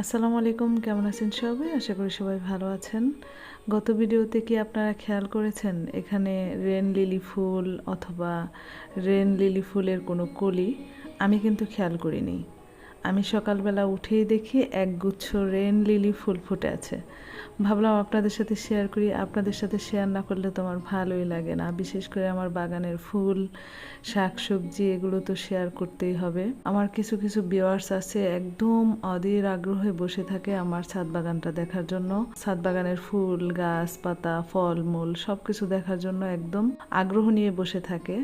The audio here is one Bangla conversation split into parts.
আসসালামু আলাইকুম, কেমন আছেন সবাই? আশা করি সবাই ভালো আছেন। গত ভিডিওতে কি আপনারা খেয়াল করেছেন? এখানে রেন লিলি ফুল অথবা রেন লিলি ফুলের কোনো কলি আমি কিন্তু খেয়াল করিনি। আমি সকালবেলা উঠেই দেখি একগুচ্ছ রেন লিলি ফুল ফুটে আছে। ভাবলাম আপনাদের সাথে শেয়ার করি, আপনাদের সাথে শেয়ার না করলে তো আমার ভালোই লাগে না। বিশেষ করে আমার বাগানের ফুল শাক সবজি এগুলো তো শেয়ার করতেই হবে। আমার কিছু কিছু বিয়ার্স আছে একদম অধীর আগ্রহে বসে থাকে আমার ছাদ বাগানটা দেখার জন্য। ছাদ বাগানের ফুল গাছ পাতা ফল মূল সব কিছু দেখার জন্য একদম আগ্রহ নিয়ে বসে থাকে।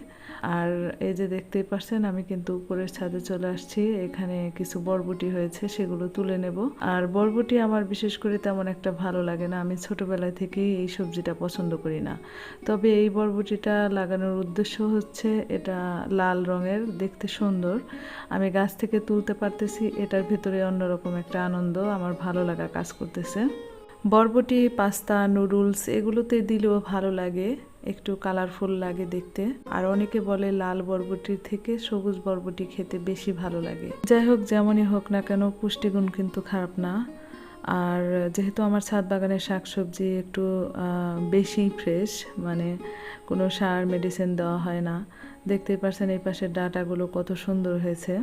আর এই যে দেখতেই পারছেন, আমি কিন্তু উপরের ছাদে চলে আসছি। এখানে কিছু বরবটি হয়েছে, সেগুলো তুলে নেব। আর বরবটি আমার বিশেষ করে তেমন একটা ভালো লাগে না, আমি ছোটবেলা থেকেই এই সবজিটা পছন্দ করি না। তবে এই বরবটিটা লাগানোর উদ্দেশ্য হচ্ছে এটা লাল রঙের, দেখতে সুন্দর। আমি গাছ থেকে তুলতে পারতেছি, এটার ভিতরে অন্যরকম একটা আনন্দ, আমার ভালো লাগা কাজ করতেছে। বরবটি, পাস্তা, নুডলস, এগুলোতে দিলেও ভালো লাগে। একটু কালারফুল লাগে দেখতে। আর অনেকে বলে লাল বরবটির থেকে সবুজ বরবটি খেতে বেশি ভালো লাগে। যাই হোক, যেমনই হোক না কেন, পুষ্টিগুণ কিন্তু খারাপ না। আর যেহেতু আমার ছাদ বাগানের শাকসবজি একটু বেশি ফ্রেশ মানে কোনো সার মেডিসিন দেওয়া হয় না। দেখতেই পারছেন এই পাশের ডাটাগুলো কত সুন্দর হয়েছে।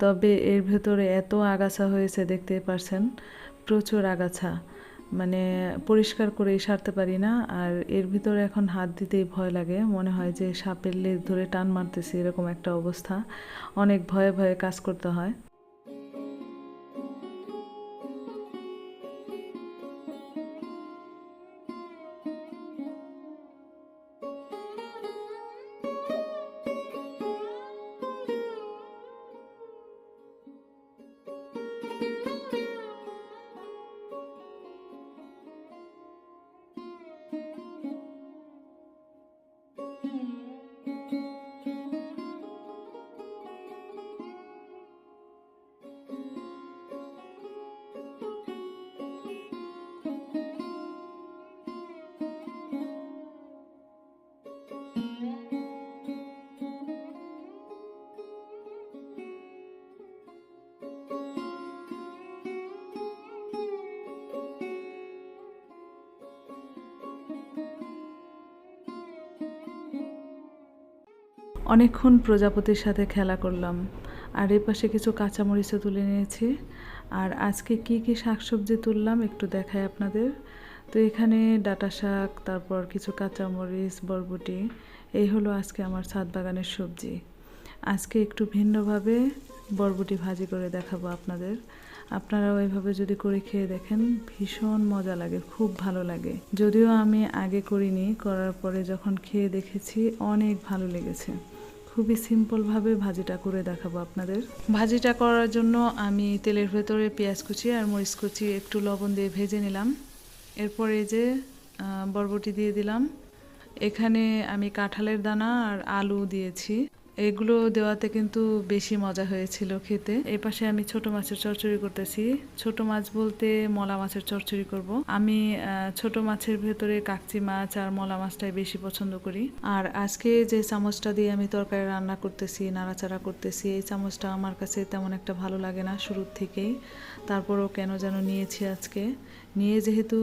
তবে এর ভেতরে এত আগাছা হয়েছে, দেখতেই পারছেন, প্রচুর আগাছা। মানে পরিষ্কার করে সারতে পারি না। আর এর ভিতরে এখন হাত দিতেই ভয় লাগে। মনে হয় যে সাপের লেজ ধরে টান মারতেছি, এরকম একটা অবস্থা। অনেক ভয়ে ভয়ে কাজ করতে হয়। অনেকক্ষণ প্রজাপতির সাথে খেলা করলাম। আর এ পাশে কিছু কাঁচামরিচও তুলে নিয়েছি। আর আজকে কি কি শাকসবজি তুললাম একটু দেখাই আপনাদের। তো এখানে ডাটা শাক, তারপর কিছু কাঁচামরিচ, বরবটি, এই হলো আজকে আমার ছাদ বাগানের সবজি। আজকে একটু ভিন্নভাবে বরবটি ভাজি করে দেখাবো আপনাদের। আপনারাও এইভাবে যদি করে খেয়ে দেখেন, ভীষণ মজা লাগে, খুব ভালো লাগে। যদিও আমি আগে করিনি, করার পরে যখন খেয়ে দেখেছি, অনেক ভালো লেগেছে। খুবই সিম্পলভাবে ভাজিটা করে দেখাবো আপনাদের। ভাজিটা করার জন্য আমি তেলের ভেতরে পেঁয়াজ কুচি আর মরিচ কুচি একটু লবণ দিয়ে ভেজে নিলাম। এরপরে এই যে বরবটি দিয়ে দিলাম। এখানে আমি কাঁঠালের দানা আর আলু দিয়েছি। এগুলো দেওয়াতে কিন্তু বেশি মজা হয়েছিল খেতে। এই পাশে আমি ছোট মাছের চচ্চড়ি করতেছি। ছোট মাছ বলতে মলা মাছের চচ্চড়ি করব। আমি ছোট মাছের ভেতরে কাকচি মাছ আর মলা মাছটাই বেশি পছন্দ করি। আর আজকে যে চামচটা দিয়ে আমি তরকারি রান্না করতেছি, নাড়াচাড়া করতেছি, এই চামচটা আমার কাছে তেমন একটা ভালো লাগে না শুরুর থেকেই। তারপরও কেন যেন নিয়েছি আজকে। নিয়ে যেহেতু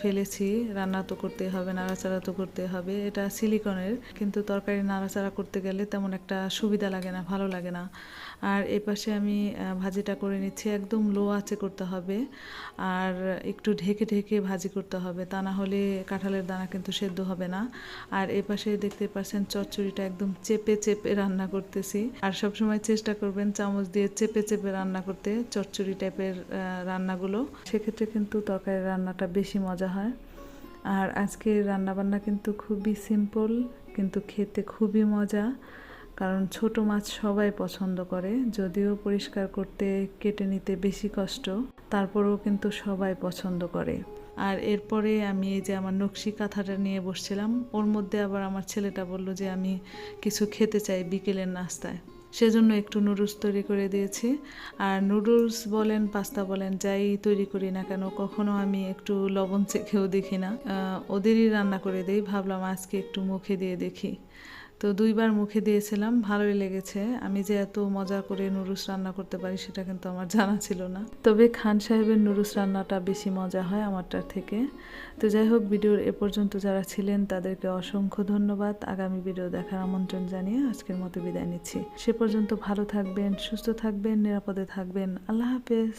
ফেলেছি, রান্না তো করতে হবে, নাড়াচাড়া তো করতে হবে। এটা সিলিকনের কিন্তু তরকারি নাড়াচাড়া করতে গেলে তেমন একটা সুবিধা লাগে না, ভালো লাগে না। আর এই পাশে আমি ভাজিটা করে নিচ্ছি। একদম লো আঁচে করতে হবে। আর একটু ঢেকে ঢেকে ভাজি করতে হবে। তা না হলে কাঁঠালের দানা কিন্তু সেদ্ধ হবে না। আর এ পাশে দেখতে পাচ্ছেন চচ্চড়িটা একদম চেপে চেপে রান্না করতেছি। আর সবসময় চেষ্টা করবেন চামচ দিয়ে চেপে চেপে রান্না করতে, চচ্চড়ি টাইপের রান্নাগুলো। সেক্ষেত্রে কিন্তু তরকারির রান্নাটা বেশি মজা হয়। আর আজকের রান্নাবান্না কিন্তু খুবই সিম্পল কিন্তু খেতে খুবই মজা। কারণ ছোট মাছ সবাই পছন্দ করে, যদিও পরিষ্কার করতে কেটে নিতে বেশি কষ্ট, তারপরেও কিন্তু সবাই পছন্দ করে। আর এরপরে আমি এই যে আমার নকশি কাঁথাটা নিয়ে বসছিলাম, ওর মধ্যে আবার আমার ছেলেটা বলল যে আমি কিছু খেতে চাই বিকেলের নাস্তায়। সেজন্য একটু নুডলস তৈরি করে দিয়েছি। আর নুডলস বলেন, পাস্তা বলেন, যাই তৈরি করি না কেন, কখনো আমি একটু লবণ চেখেও দেখি না। ওদেরই রান্না করে দেই, ভাবলাম আজকে একটু মুখে দিয়ে দেখি। তো দুইবার মুখে দিয়েছিলাম, ভালোই লেগেছে। আমি যে এত মজা করে নুরুস রান্না করতে পারি সেটা কিন্তু আমার জানা ছিল না। তবে খান সাহেবের নুরুস রান্নাটা বেশি মজা হয় আমারটার থেকে। তো যাই হোক, ভিডিওর এ পর্যন্ত যারা ছিলেন, তাদেরকে অসংখ্য ধন্যবাদ। আগামী ভিডিও দেখার আমন্ত্রণ জানিয়ে আজকের মতো বিদায় নিচ্ছি। সে পর্যন্ত ভালো থাকবেন, সুস্থ থাকবেন, নিরাপদে থাকবেন। আল্লাহ হাফেজ।